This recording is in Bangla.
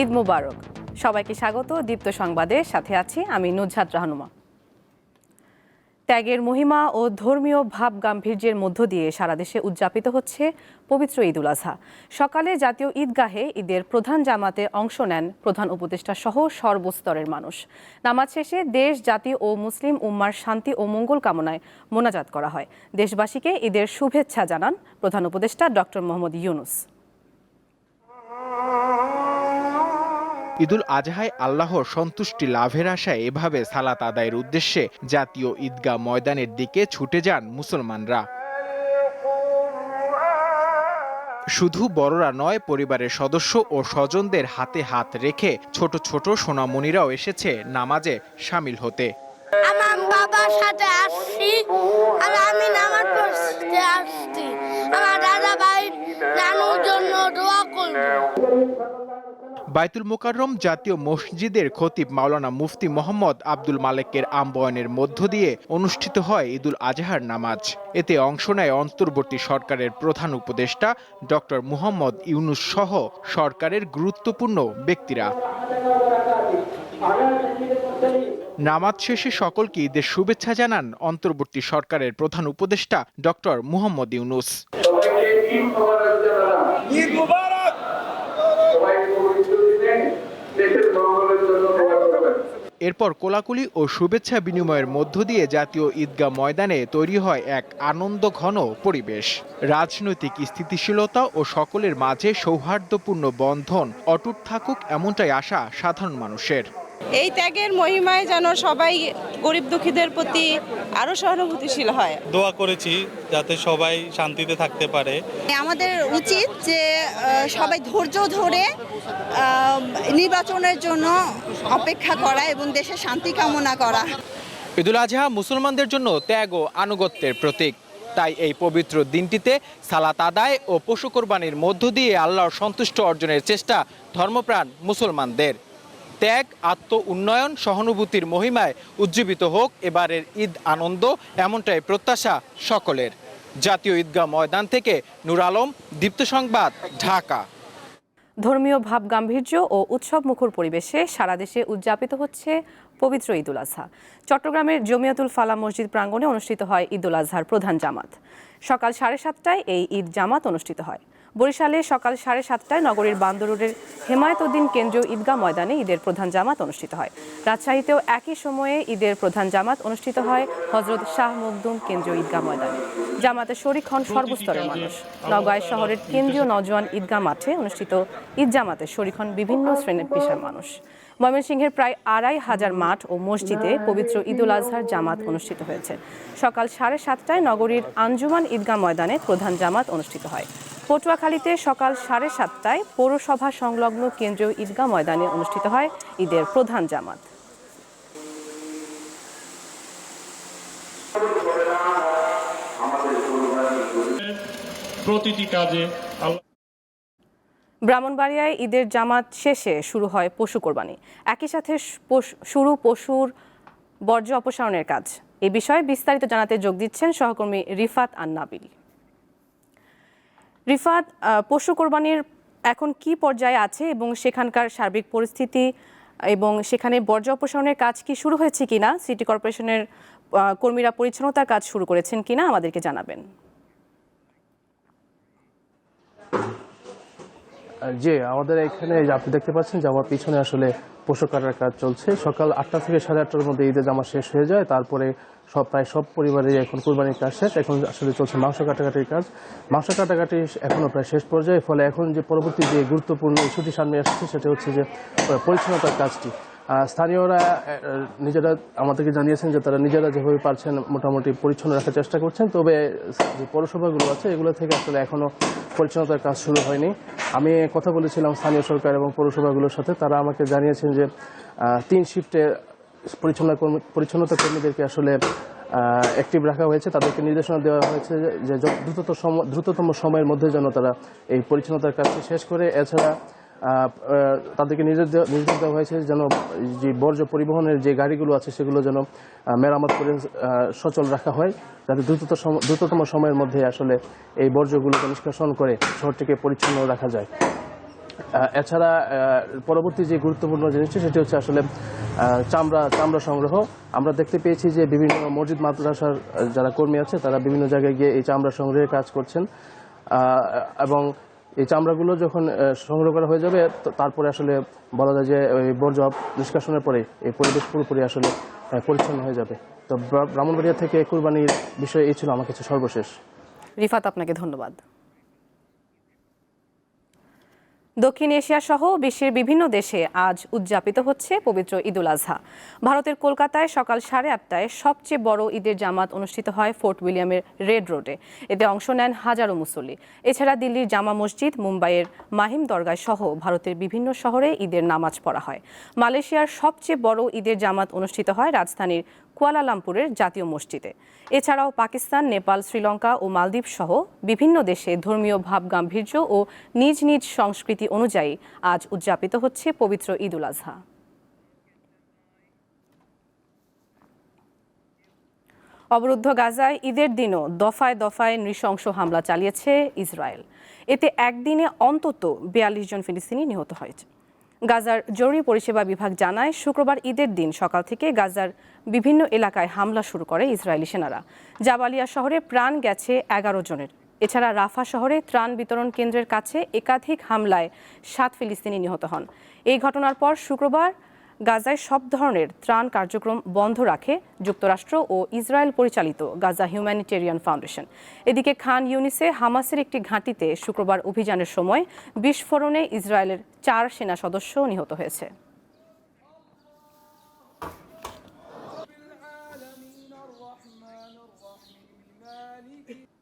ঈদ মুবারক। সবাইকে স্বাগত, দীপ্ত সংবাদে। সাথে আছি আমি নুজহাত রাহনুমা। ত্যাগের মহিমা ও ধর্মীয় ভাব গাম্ভীর্যের মধ্য দিয়ে সারা দেশে উদযাপিত হচ্ছে পবিত্র ঈদ উল আজহা সকালে জাতীয় ঈদগাহে ঈদের প্রধান জামাতে অংশ নেন প্রধান উপদেষ্টা সহ সর্বস্তরের মানুষ। নামাজ শেষে দেশ, জাতি ও মুসলিম উম্মার শান্তি ও মঙ্গল কামনায় মোনাজাত করা হয়। দেশবাসীকে ঈদের শুভেচ্ছা জানান প্রধান উপদেষ্টা ডক্টর মোহাম্মদ ইউনুস। ঈদুল আজহায় আল্লাহর সন্তুষ্টি লাভের আশায় এভাবে সালাত আদায়ের উদ্দেশ্যে জাতীয় ঈদগাহ ময়দানের দিকে ছুটে যান মুসলমানরা। শুধু বড়রা নয়, পরিবারের সদস্য ও স্বজনদের হাতে হাত রেখে ছোট ছোট সোনামণিরাও এসেছে নামাজে সামিল হতে। আমার বাবার সাথে আসছি আর আমি নামাজ পড়তে আসছি। আমার দাদা ভাই নানুর জন্য দোয়া করব। বাইতুল মোকাররম জাতীয় মসজিদের খতিব মাওলানা মুফতি মোহাম্মদ আব্দুল মালেকের আম্বয়নের মধ্য দিয়ে অনুষ্ঠিত হয় ঈদুল আজহার নামাজ। এতে অংশ নেয় অন্তর্বর্তী সরকারের প্রধান উপদেষ্টা ডক্টর মুহাম্মদ ইউনুস সহ সরকারের গুরুত্বপূর্ণ ব্যক্তিরা। নামাজ শেষে সকলকে ঈদের শুভেচ্ছা জানান অন্তর্বর্তী সরকারের প্রধান উপদেষ্টা ডক্টর মুহম্মদ ইউনুস সবাইকে ঈদ মোবারক জানালাম ঈদ মোবারক সবাই পবিত্র দিনে দেশের মঙ্গলের জন্য দোয়া করবেন এরপর কোলাকুলি ও শুভেচ্ছা বিনিময়ের মধ্য দিয়ে জাতীয় ঈদগাহ ময়দানে তৈরি হয় এক আনন্দ ঘন পরিবেশ। রাজনৈতিক স্থিতিশীলতা ও সকলের মাঝে সৌহার্দ্যপূর্ণ বন্ধন অটুট থাকুক এমনটাই আশা সাধারণ মানুষের। এই ত্যাগের মহিমায় যেন সবাই গরিব দুঃখীদের প্রতি আরও সহানুভূতিশীল হয়। দোয়া করেছি যাতে সবাই শান্তিতে থাকতে পারে। আমাদের উচিত যে সবাই ধৈর্য ধরে নির্বাচনের জন্য অপেক্ষা করা এবং দেশে শান্তি কামনা করা। ঈদুল আজহা মুসলমানদের জন্য ত্যাগ ও আনুগত্যের প্রতীক। তাই এই পবিত্র দিনটিতে সালাত আদায় ও পশু কোরবানির মধ্য দিয়ে আল্লাহর সন্তুষ্ট অর্জনের চেষ্টা ধর্মপ্রাণ মুসলমানদের। ত্যাগ আত্ম উন্নয়ন সহানুভূতির মহিমায় উজ্জীবিত হোক, এবারের ঈদ আনন্দ, এমনটাই প্রত্যাশা সকলের। জাতীয় ঈদগাহ ময়দান থেকে নূর আলম, দীপ্ত সংবাদ, ঢাকা। ধর্মীয় ভাব গাম্ভীর্য ও উৎসব মুখর পরিবেশে সারা দেশে উদযাপিত হচ্ছে পবিত্র ঈদুল আজহা চট্টগ্রামের জমিয়াতুল ফালা মসজিদ প্রাঙ্গণে অনুষ্ঠিত হয় ঈদুল আজহার প্রধান জামাত। সকাল সাড়ে সাতটায় এই ঈদ জামাত অনুষ্ঠিত হয়। বরিশালে সকাল সাড়ে সাতটায় নগরীর বান্দরোডের হেমায়তুদ্দিন কেন্দ্রীয় ঈদগাহ ময়দানে ঈদের প্রধান জামাত অনুষ্ঠিত হয়। রাজশাহীতেও একই সময়ে ঈদের প্রধান জামাত অনুষ্ঠিত হয় হজরত শাহ মখদুম কেন্দ্রীয় ঈদগাহ ময়দানে। জামাতে শরিক হন সর্বস্তরের মানুষ। নওগাঁয় শহরের কেন্দ্রীয় নজওয়ান ঈদগাহ মাঠে অনুষ্ঠিত ঈদ জামাতে শরিক হন বিভিন্ন শ্রেণির পেশার মানুষ। ময়মনসিংহের প্রায় আড়াই হাজার মাঠ ও মসজিদে পবিত্র ঈদুল আজহার জামাত অনুষ্ঠিত হয়েছে। সকাল সাড়ে সাতটায় নগরীর আঞ্জুমান ঈদগাহ ময়দানে প্রধান জামাত অনুষ্ঠিত হয়। পটুয়াখালীতে সকাল সাড়ে সাতটায় পৌরসভা সংলগ্ন কেন্দ্রীয় ঈদগাহ ময়দানে অনুষ্ঠিত হয় ঈদের প্রধান জামাত। প্রতিটি কাজে ব্রাহ্মণবাড়িয়ায় ঈদের জামাত শেষে শুরু হয় পশু কোরবানি। একই সাথে শুরু পশুর বর্জ্য অপসারণের কাজ। এ বিষয়ে বিস্তারিত জানাতে যোগ দিচ্ছেন সহকর্মী রিফাত আন্নাবিল। রিফাত পশু কোরবানির এখন কি পর্যায়ে আছে এবং সেখানকার সার্বিক পরিস্থিতি এবং সেখানে বর্জ্য অপসারণের কাজ কি শুরু হয়েছে কিনা, সিটি কর্পোরেশনের কর্মীরা পরিচ্ছন্নতার কাজ শুরু করেছেন কিনা আমাদেরকে জানাবেন। জি, আমাদের এখানে আপনি দেখতে পাচ্ছেন যে আমার পিছনে আসলে পশু কাটার কাজ চলছে। সকাল আটটা থেকে সাড়ে আটটার মধ্যে ঈদের জামা শেষ হয়ে যায়। তারপরে সব প্রায় সব পরিবারের এখন কোরবানির কাজ শেষ। এখন আসলে চলছে মাংস কাটাকাটির কাজ। মাংস কাটাকাটি এখনও প্রায় শেষ পর্যায়ে। ফলে এখন যে পরবর্তী যে গুরুত্বপূর্ণ ইস্যুটি সামনে আসছে, সেটা হচ্ছে যে, পরিচ্ছন্নতার কাজটি। স্থানীয়রা নিজেরা আমাদেরকে জানিয়েছেন যে তারা নিজেরা যেভাবে পারছেন মোটামুটি পরিচ্ছন্ন রাখার চেষ্টা করছেন। তবে যে পৌরসভাগুলো আছে, এগুলো থেকে আসলে এখনও পরিচ্ছন্নতার কাজ শুরু হয়নি। আমি কথা বলেছিলাম স্থানীয় সরকার এবং পৌরসভাগুলোর সাথে। তারা আমাকে জানিয়েছেন যে তিন শিফটে পরিচ্ছন্ন পরিচ্ছন্নতা কর্মীদেরকে আসলে অ্যাক্টিভ রাখা হয়েছে। তাদেরকে নির্দেশনা দেওয়া হয়েছে যে দ্রুততম দ্রুততম সময়ের মধ্যে যেন তারা এই পরিচ্ছন্নতার কাজটি শেষ করে। এছাড়া তাদেরকে নির্দেশ দেওয়া নির্দেশ হয়েছে যেন যে বর্জ্য পরিবহনের যে গাড়িগুলো আছে, সেগুলো যেন মেরামত করে সচল রাখা হয়, যাতে দ্রুততম দ্রুততম সময়ের মধ্যে আসলে এই বর্জ্যগুলোকে নিষ্কাশন করে শহরটিকে পরিচ্ছন্ন রাখা যায়। এছাড়া পরবর্তী যে গুরুত্বপূর্ণ জিনিসটি সেটি হচ্ছে আসলে চামড়া চামড়া সংগ্রহ। আমরা দেখতে পেয়েছি যে বিভিন্ন মসজিদ, মাদ্রাসার যারা কর্মী আছে, তারা বিভিন্ন জায়গায় গিয়ে এই চামড়া সংগ্রহের কাজ করছেন। এবং এই চামড়াগুলো যখন সংগ্রহ করা হয়ে যাবে তারপরে আসলে বলা যায় যে ওই বর্জ্য নিষ্কাশনের পরে এই পরিবেশ পুরোপুরি আসলে পরিচ্ছন্ন হয়ে যাবে। তো ব্রাহ্মণবাড়িয়া থেকে কুরবানির বিষয়ে এই ছিল আমার কাছে সর্বশেষ। রিফাত, আপনাকে ধন্যবাদ। দক্ষিণ এশিয়া সহ বিশ্বের বিভিন্ন দেশে আজ উদযাপিত হচ্ছে পবিত্র ঈদুল আজহা ভারতের কলকাতায় সকাল সাড়ে আটটায় সবচেয়ে বড় ঈদের জামাত অনুষ্ঠিত হয় ফোর্ট উইলিয়ামের রেড রোডে। এতে অংশ নেন হাজারো মুসল্লি। এছাড়া দিল্লির জামা মসজিদ, মুম্বাইয়ের মাহিম দরগায় সহ ভারতের বিভিন্ন শহরে ঈদের নামাজ পড়া হয়। মালয়েশিয়ার সবচেয়ে বড় ঈদের জামাত অনুষ্ঠিত হয় রাজধানীর কুয়ালালামপুরের জাতীয় মসজিদে। এছাড়াও পাকিস্তান, নেপাল, শ্রীলঙ্কা ও মালদ্বীপ সহ বিভিন্ন দেশে ধর্মীয় ভাব গাম্ভীর্য ও নিজ নিজ সংস্কৃতি অনুযায়ী আজ উদযাপিত হচ্ছে পবিত্র ঈদুল আজহা। অবরুদ্ধ গাজায় ঈদের দিনও দফায় দফায় নৃশংস হামলা চালিয়েছে ইসরায়েল। এতে একদিনে অন্তত বিয়াল্লিশ জন ফিলিস্তিনি নিহত হয়েছে। গাজার জরুরি পরিষেবা বিভাগ জানায়, শুক্রবার ঈদের দিন সকাল থেকে গাজার বিভিন্ন এলাকায় হামলা শুরু করে ইসরায়েলি সেনারা। জাবালিয়া শহরে প্রাণ গেছে এগারো জনের। এছাড়া রাফা শহরে ত্রাণ বিতরণ কেন্দ্রের কাছে একাধিক হামলায় সাত ফিলিস্তিনি নিহত হন। এই ঘটনার পর শুক্রবার গাজায় সব ধরনের ত্রাণ কার্যক্রম বন্ধ রাখে যুক্তরাষ্ট্র ও ইসরায়েল পরিচালিত গাজা হিউম্যানিটেরিয়ান ফাউন্ডেশন। এদিকে খান ইউনিসে হামাসের একটি ঘাঁটিতে শুক্রবার অভিযানের সময় বিস্ফোরণে ইসরায়েলের চার সেনা সদস্য নিহত হয়েছে।